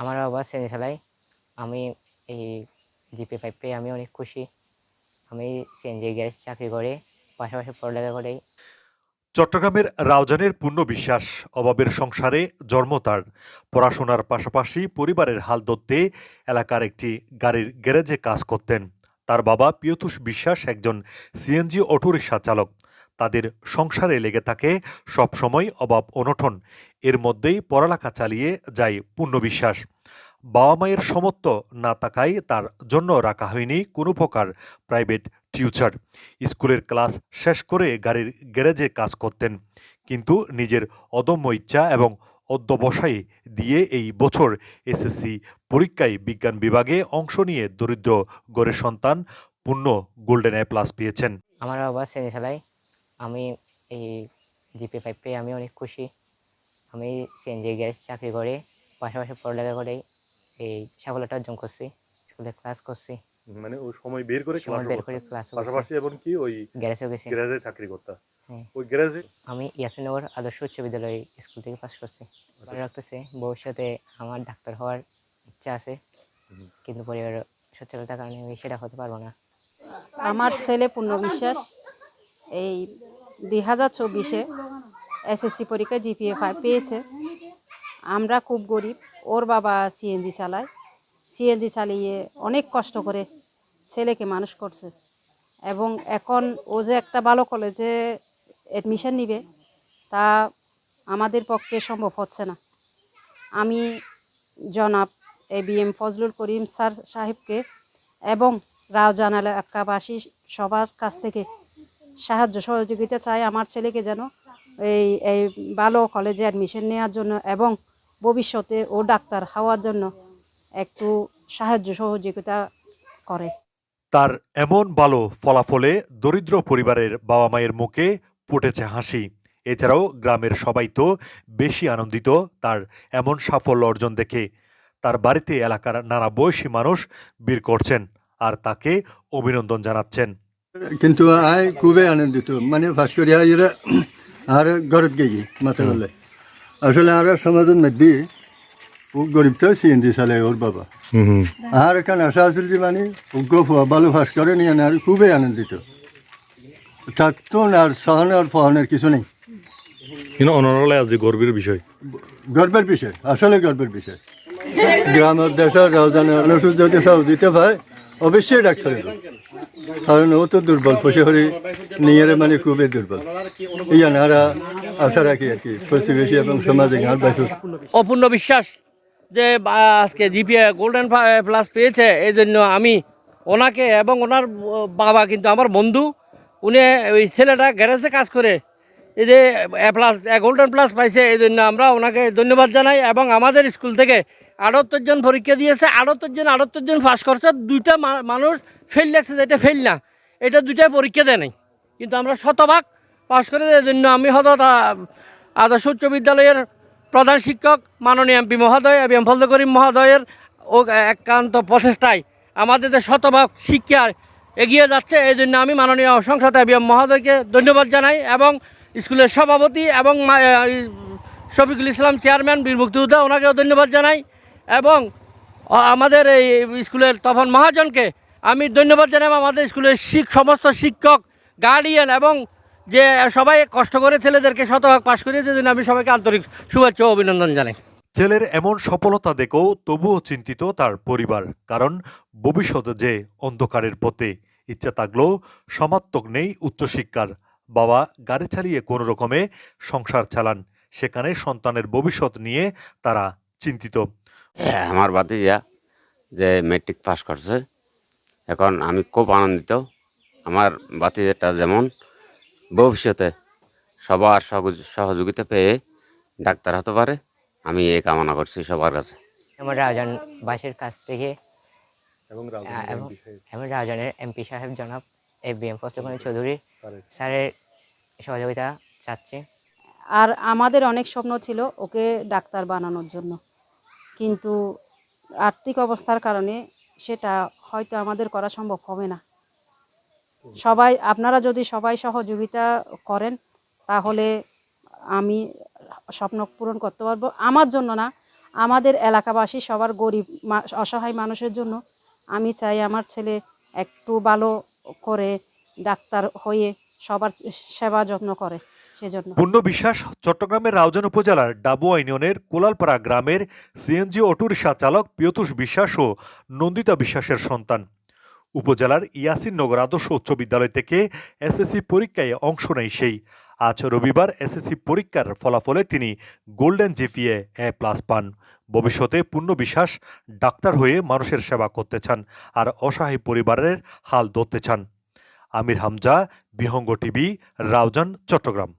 আমার বাবা খেলায় আমি এই জিপে পাইপ পেয়ে আমি অনেক খুশি। আমি সিএনজি গ্যারেজ চাকরি করে পাশাপাশি পড়ালেখা করে চট্টগ্রামের রাউজানের পূর্ণ বিশ্বাস অভাবের সংসারে জন্ম তার। পড়াশোনার পাশাপাশি পরিবারের হাল ধরতে এলাকার একটি গাড়ির গ্যারেজে কাজ করতেন। তার বাবা পিয়তুষ বিশ্বাস একজন সিএনজি অটোরিকশা চালক। তাদের সংসারে লেগে থাকে, সবসময় অভাব অনঠন এর মধ্যেই পড়ালেখা চালিয়ে যায় পূর্ণ বিশ্বাস বাবা মায়ের সমত্ব না থাকায় তার জন্য রাখা হয়নি কোনো প্রকার প্রাইভেট টিউচার। স্কুলের ক্লাস শেষ করে গাড়ির গ্যারেজে কাজ করতেন। কিন্তু নিজের অদম্য ইচ্ছা এবং অধ্যবসায়ী দিয়ে এই বছর এসএসসি পরীক্ষায় বিজ্ঞান বিভাগে অংশ নিয়ে দরিদ্র গড়ের সন্তান পূর্ণ গোল্ডেন এ প্লাস পেয়েছেন। আমার বাবা শ্রেণি আমি এই জিপে ফাইভ পেয়ে আমি অনেক খুশি। আমি সিএনজি গ্যারেজ চাকরি করে পাশাপাশি পড়ালেখা করে এই সাফল্যটা অর্জন করছি। স্কুলে ক্লাস করছি। মানে ওই সময় বের করে সময় বের করে ক্লাস পাশাপাশি এবং কি ওই গ্যারেজেও গেছি। গ্যারেজে চাকরি করতা হ্যাঁ। ওই গ্যারেজে আমি ইয়াসিনগর আদর্শ উচ্চ বিদ্যালয় স্কুল থেকে পাস করছি। মনে রাখতেছে ভবিষ্যতে আমার ডাক্তার হওয়ার ইচ্ছা আছে কিন্তু পরিবার সচ্ছলতার কারণে আমি সেটা হতে পারব না। আমার ছেলে পূর্ণ বিশ্বাস এই দুই হাজার চব্বিশে এসএসসি পরীক্ষায় জিপিএ পেয়েছে। আমরা খুব গরিব, ওর বাবা সিএনজি চালায়। সিএনজি চালিয়ে অনেক কষ্ট করে ছেলেকে মানুষ করছে। এবং এখন ও যে একটা ভালো কলেজে অ্যাডমিশন নিবে, তা আমাদের পক্ষে সম্ভব হচ্ছে না। আমি জনাব A B M Fazlul Karim sir সাহেবকে এবং রাও রাউজান এলাকাবাসী সবার কাছ থেকে সাহায্য সহযোগিতা চাই আমার ছেলেকে যেন এই এই ভালো কলেজে অ্যাডমিশন নেওয়ার জন্য এবং ভবিষ্যতে ও ডাক্তার হওয়ার জন্য একটু সাহায্য সহযোগিতা করে। তার এমন ভালো ফলাফলে দরিদ্র পরিবারের বাবা মায়ের মুখে ফুটেছে হাসি। এছাড়াও গ্রামের সবাই তো বেশি আনন্দিত তার এমন সাফল্য অর্জন দেখে। তার বাড়িতে এলাকার নানা বয়সী মানুষ বীর করছেন আর তাকে অভিনন্দন জানাচ্ছেন। কিন্তু আই খুবই আনন্দিত। মানে করি এরা আর ঘরত গেছি মাথা বলে আসলে আর সমাজের মধ্যে ও গরিব তো সিএনজি চালে ওর বাবা। আর এখানে আশা আছিল যে মানে উগ্র ভালো ফাঁস করে নিয়ে আর খুবই আনন্দিত। থাকতো আর সহনে আর ফহনের কিছু নেই। কিন্তু অনরলে আজ গর্বের বিষয়। গর্বের বিষয় আসলে গর্বের বিষয়। গ্রামের দেশের রাজধানী সব দিতে পায় অবশ্যই ডাক্তার। কারণ ও তো দুর্বল পশুহরি নিয়ে মানে খুবই দুর্বল। আশা রাখি আর কি, প্রতিবেশী এবং সমাজে অপূর্ণ বিশ্বাস যে আজকে জিপিএ গোল্ডেন প্লাস পেয়েছে, এই জন্য আমি ওনাকে এবং ওনার বাবা কিন্তু আমার বন্ধু, উনি ওই ছেলেটা গ্যারেজে কাজ করে, এই যে প্লাস গোল্ডেন প্লাস পাইছে, এই জন্য আমরা ওনাকে ধন্যবাদ জানাই এবং আমাদের স্কুল থেকে আটাত্তর জন পরীক্ষা দিয়েছে, আটাত্তর জন আটাত্তর জন পাস করছে, দুইটা মানুষ ফেল লাগছে যে এটা ফেল না, এটা দুইটাই পরীক্ষা দেয় নাই। কিন্তু আমরা শতভাগ পাশ করে এই জন্য আমি তা- আদর্শ উচ্চ বিদ্যালয়ের প্রধান শিক্ষক মাননীয় এমপি মহোদয় এবং ফজল করিম মহোদয়ের ও একান্ত প্রচেষ্টায় আমাদের যে শতভাগ শিক্ষা এগিয়ে যাচ্ছে এই জন্য আমি মাননীয় সংসদ এবিএম মহোদয়কে ধন্যবাদ জানাই এবং স্কুলের সভাপতি এবং শফিকুল ইসলাম চেয়ারম্যান বীর ওনাকেও ধন্যবাদ জানাই এবং আমাদের এই স্কুলের তপন মহাজনকে আমি ধন্যবাদ জানাই আমাদের স্কুলের শিক সমস্ত শিক্ষক গার্ডিয়ান এবং যে সবাই কষ্ট করে ছেলেদেরকে শতভাগ পাশ করিয়েছে জন্য আমি সবাইকে আন্তরিক শুভেচ্ছা ও অভিনন্দন জানাই। ছেলের এমন সফলতা দেখেও তবুও চিন্তিত তার পরিবার কারণ ভবিষ্যতে যে অন্ধকারের পথে ইচ্ছা থাকলেও সমাত্মক নেই উচ্চশিক্ষার। বাবা গাড়ি চালিয়ে কোনো রকমে সংসার চালান সেখানে সন্তানের ভবিষ্যৎ নিয়ে তারা চিন্তিত। হ্যাঁ, আমার ভাতিজা যে মেট্রিক পাশ করছে এখন আমি খুব আনন্দিত। আমার ভাতিজাটা যেমন ভবিষ্যতে সবার সহযোগ- সহযোগিতা পেয়ে ডাক্তার হতে পারে আমি এই কামনা করছি সবার কাছে। আমার রাজন বাসের কাছ থেকে এবং রাজনের এমপি সাহেব জনাব A B M Fazlul Chowdhury স্যারের সহযোগিতা চাচ্ছি। আর আমাদের অনেক স্বপ্ন ছিল ওকে ডাক্তার বানানোর জন্য। কিন্তু আর্থিক অবস্থার কারণে সেটা হয়তো আমাদের করা সম্ভব হবে না। সবাই, আপনারা যদি সবাই সহযোগিতা করেন, তাহলে আমি স্বপ্ন পূরণ করতে পারব। আমার জন্য না, আমাদের এলাকাবাসী সবার গরিব অসহায় মানুষের জন্য আমি চাই আমার ছেলে একটু ভালো করে ডাক্তার হয়ে সবার সেবা যত্ন করে। পূর্ণ বিশ্বাস চট্টগ্রামের রাউজান উপজেলার ডাবুয়া ইউনিয়নের কোলালপাড়া গ্রামের সিএনজি অটোরিকশা চালক পিয়তুষ বিশ্বাস ও নন্দিতা বিশ্বাসের সন্তান। উপজেলার ইয়াসিন নগর আদর্শ উচ্চ বিদ্যালয় থেকে এসএসসি পরীক্ষায় অংশ নেয় সেই। আজ রবিবার এসএসসি পরীক্ষার ফলাফলে তিনি গোল্ডেন জিপিএ এ প্লাস পান। ভবিষ্যতে পূর্ণ বিশ্বাস ডাক্তার হয়ে মানুষের সেবা করতে চান আর অসহায় পরিবারের হাল ধরতে চান। আমির হামজা, বিহঙ্গ টিভি, রাউজান, চট্টগ্রাম।